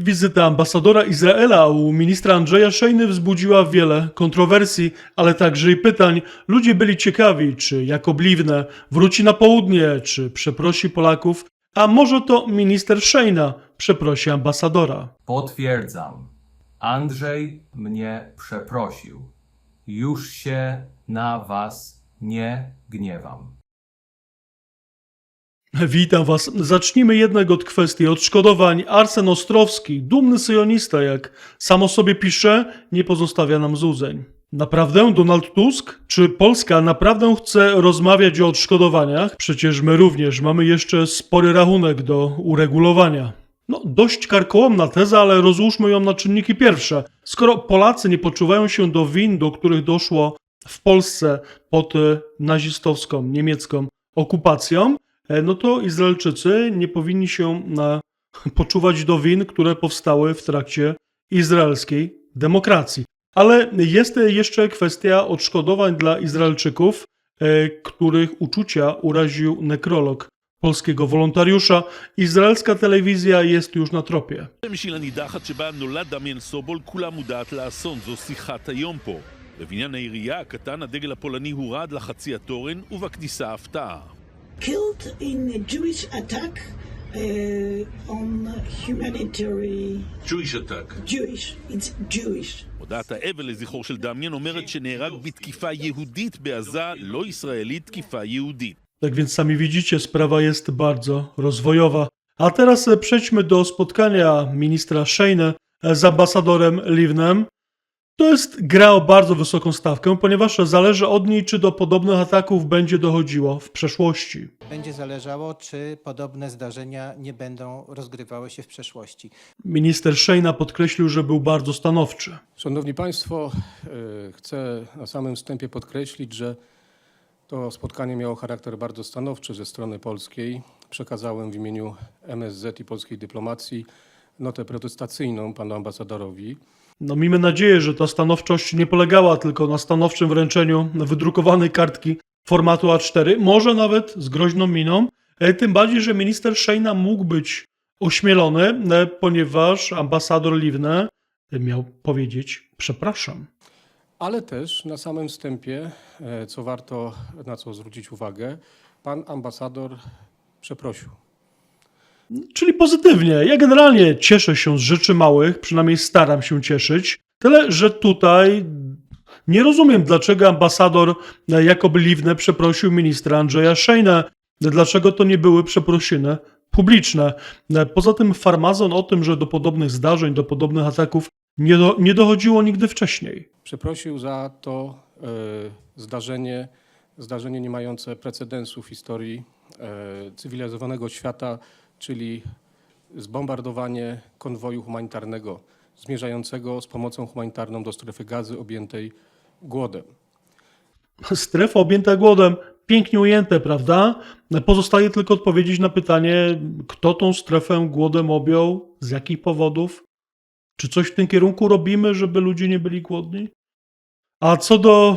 Wizyta ambasadora Izraela u ministra Andrzeja Szejny wzbudziła wiele kontrowersji, ale także i pytań. Ludzie byli ciekawi, czy Jakobliwne wróci na południe, czy przeprosi Polaków, a może to minister Szejna przeprosi ambasadora. Potwierdzam. Andrzej mnie przeprosił. Już się na was nie gniewam. Witam Was. Zacznijmy jednak od kwestii odszkodowań. Arsen Ostrowski, dumny syjonista, jak samo sobie pisze, nie pozostawia nam złudzeń. Naprawdę Donald Tusk? Czy Polska naprawdę chce rozmawiać o odszkodowaniach? Przecież my również mamy jeszcze spory rachunek do uregulowania. No, dość karkołomna teza, ale rozłóżmy ją na czynniki pierwsze. Skoro Polacy nie poczuwają się do win, do których doszło w Polsce pod nazistowską, niemiecką okupacją, no to Izraelczycy nie powinni się e, poczuwać do win, które powstały w trakcie izraelskiej demokracji. Ale jest jeszcze kwestia odszkodowań dla Izraelczyków, e, których uczucia uraził nekrolog polskiego wolontariusza. Izraelska telewizja jest już na tropie. בשביל הנידחת שבה נולד דמיין סובול, כולה מודעת לאסון, זו שיחת היום פה. בבניין העירייה הקטן הדגל הפולני הורד לחצי התורן, ובכניסה הפתעה. killed in a Jewish attack uh, on humanitarian Jewish attack. Jewish. It's Jewish. הודעת האבל לזכרו של דמיין אומרת שנהרג בתקיפה יהודית בעזה, לא ישראלית, תקיפה יהודית. Tak więc sami widzicie, sprawa jest bardzo rozwojowa. A teraz e, przejdźmy do spotkania ministra Szejne z ambasadorem Livnem. To jest gra o bardzo wysoką stawkę, ponieważ zależy od niej, czy do podobnych ataków będzie dochodziło w przeszłości. będzie zależało, czy podobne zdarzenia nie będą rozgrywały się w przeszłości. Minister Szejna podkreślił, że był bardzo stanowczy. Szanowni Państwo, e, chcę na samym wstępie podkreślić, że to spotkanie miało charakter bardzo stanowczy ze strony polskiej. Przekazałem w imieniu MSZ i polskiej dyplomacji notę protestacyjną panu ambasadorowi. No, miejmy nadzieję, że ta stanowczość nie polegała tylko na stanowczym wręczeniu wydrukowanej kartki formatu A4, może nawet z groźną miną, e, tym bardziej, że minister Szejna mógł być ośmielony, e, ponieważ ambasador Livne miał powiedzieć przepraszam. Ale też na samym wstępie, e, co warto na co zwrócić uwagę, pan ambasador przeprosił. Czyli pozytywnie. Ja generalnie cieszę się z rzeczy małych, przynajmniej staram się cieszyć. Tyle, że tutaj nie rozumiem, dlaczego ambasador e, Jakob Livne przeprosił ministra Andrzeja Szejna. Dlaczego to nie były przeprosiny publiczne. E, Poza tym farmazon o tym, że do podobnych zdarzeń, do podobnych ataków nie, do, nie dochodziło nigdy wcześniej. Przeprosił za to e, zdarzenie, zdarzenie nie mające precedensu w historii cywilizowanego świata, czyli zbombardowanie konwoju humanitarnego zmierzającego z pomocą humanitarną do strefy gazy objętej głodem. Strefa objęta głodem, pięknie ujęte, prawda? Pozostaje tylko odpowiedzieć na pytanie, kto tą strefę głodem objął, z jakich powodów, czy coś w tym kierunku robimy, żeby ludzie nie byli głodni? A co do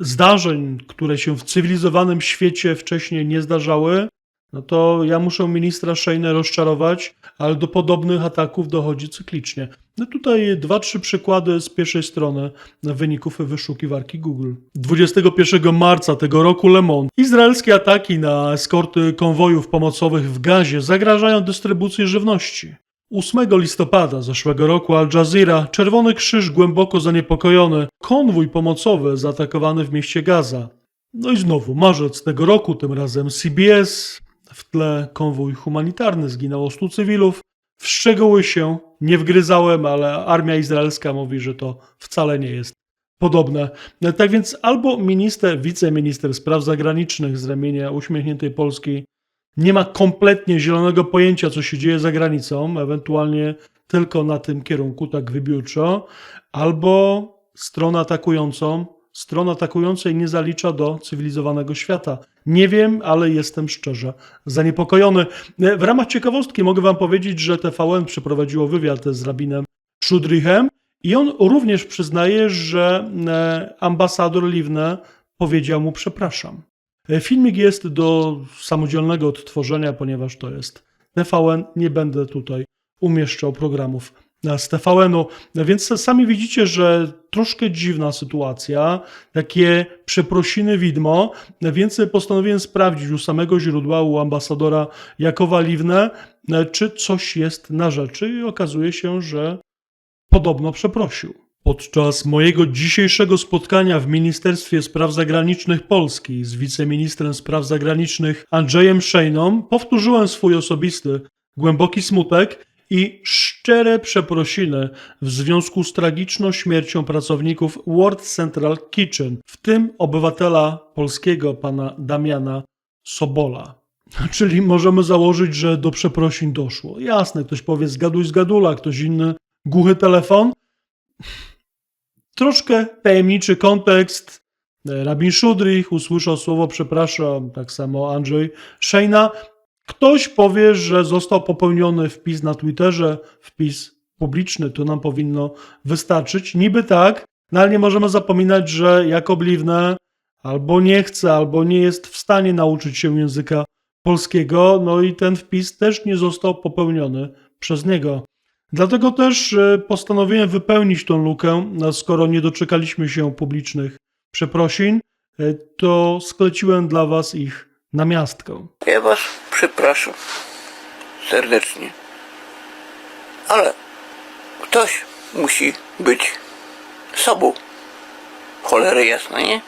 zdarzeń, które się w cywilizowanym świecie wcześniej nie zdarzały, no to ja muszę ministra Szejnę rozczarować, ale do podobnych ataków dochodzi cyklicznie. No tutaj dwa, trzy przykłady z pierwszej strony wyników wyszukiwarki Google. 21 marca tego roku Le Monde. Izraelskie ataki na eskorty konwojów pomocowych w Gazie zagrażają dystrybucji żywności. 8 listopada zeszłego roku Al Jazeera, Czerwony Krzyż głęboko zaniepokojony, konwój pomocowy zaatakowany w mieście Gaza. No i znowu, marzec tego roku, tym razem CBS, w tle konwój humanitarny, zginęło 100 cywilów. W szczegóły się nie wgryzałem, ale armia izraelska mówi, że to wcale nie jest podobne. Tak więc albo minister, wiceminister spraw zagranicznych z ramienia uśmiechniętej Polski nie ma kompletnie zielonego pojęcia, co się dzieje za granicą, ewentualnie tylko na tym kierunku, tak wybiórczo, albo strona atakującą, strona atakującej nie zalicza do cywilizowanego świata. Nie wiem, ale jestem szczerze zaniepokojony. W ramach ciekawostki mogę wam powiedzieć, że TVN przeprowadziło wywiad z rabinem Szudrichem i on również przyznaje, że e, ambasador Livne powiedział mu przepraszam. E, Filmik jest do samodzielnego odtworzenia, ponieważ to jest TVN. Nie będę tutaj umieszczał programów z TVN-u. Więc sami widzicie, że troszkę dziwna sytuacja, takie przeprosiny widmo, więc postanowiłem sprawdzić u samego źródła, u ambasadora Jakowa Liwnę, czy coś jest na rzeczy i okazuje się, że podobno przeprosił. Podczas mojego dzisiejszego spotkania w Ministerstwie Spraw Zagranicznych Polski z wiceministrem spraw zagranicznych Andrzejem Szejną powtórzyłem swój osobisty, głęboki smutek i szczere przeprosiny w związku z tragiczną śmiercią pracowników World Central Kitchen, w tym obywatela polskiego pana Damiana Sobola. Czyli możemy założyć, że do przeprosin doszło. Jasne, ktoś powie zgaduj zgadula, ktoś inny głuchy telefon. Troszkę tajemniczy kontekst. Rabin Szudrych usłyszał słowo przepraszam, tak samo Andrzej Szejna. Ktoś powie, że został popełniony wpis na Twitterze, wpis publiczny, to nam powinno wystarczyć. Niby tak, no ale nie możemy zapominać, że Jakob Liwne albo nie chce, albo nie jest w stanie nauczyć się języka polskiego, no i ten wpis też nie został popełniony przez niego. Dlatego też e, postanowiłem wypełnić tą lukę, no, skoro nie doczekaliśmy się publicznych przeprosin, e, to skleciłem dla Was ich na miastkę. Was przepraszam serdecznie. Ale ktoś musi być sobą. Cholery jasno, nie?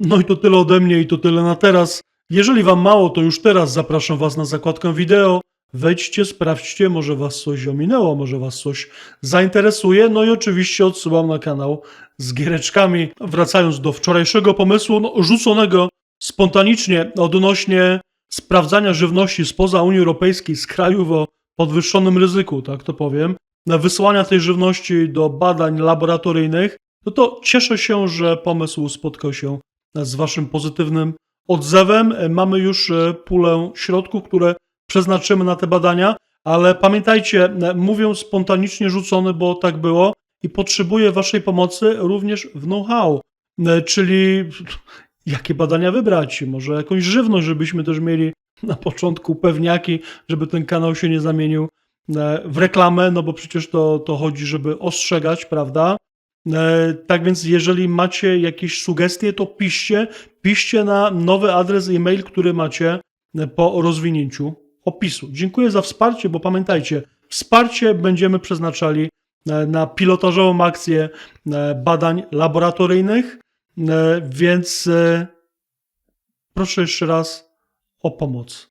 No i to tyle ode mnie i to tyle na teraz. Jeżeli Wam mało, to już teraz zapraszam Was na zakładkę wideo. Wejdźcie, sprawdźcie, może Was coś ominęło, może Was coś zainteresuje. No i oczywiście odsyłam na kanał z giereczkami. Wracając do wczorajszego pomysłu, no, rzuconego spontanicznie odnośnie sprawdzania żywności spoza Unii Europejskiej z krajów o podwyższonym ryzyku, tak to powiem, na wysłania tej żywności do badań laboratoryjnych, no to cieszę się, że pomysł spotkał się z Waszym pozytywnym odzewem. Mamy już e, pulę środków, które przeznaczymy na te badania, ale pamiętajcie, mówię spontanicznie rzucony, bo tak było i potrzebuję Waszej pomocy również w know-how, E, czyli jakie badania wybrać, może jakąś żywność, żebyśmy też mieli na początku pewniaki, żeby ten kanał się nie zamienił e, w reklamę, no bo przecież to, to chodzi, żeby ostrzegać, prawda? E, Tak więc, jeżeli macie jakieś sugestie, to piszcie. Piszcie na nowy adres e-mail, który macie e, po rozwinięciu opisu. Dziękuję za wsparcie, bo pamiętajcie, wsparcie będziemy przeznaczali na pilotażową akcję badań laboratoryjnych, więc e, proszę jeszcze raz o pomoc.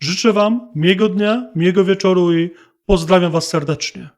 Życzę Wam miłego dnia, miłego wieczoru i pozdrawiam Was serdecznie.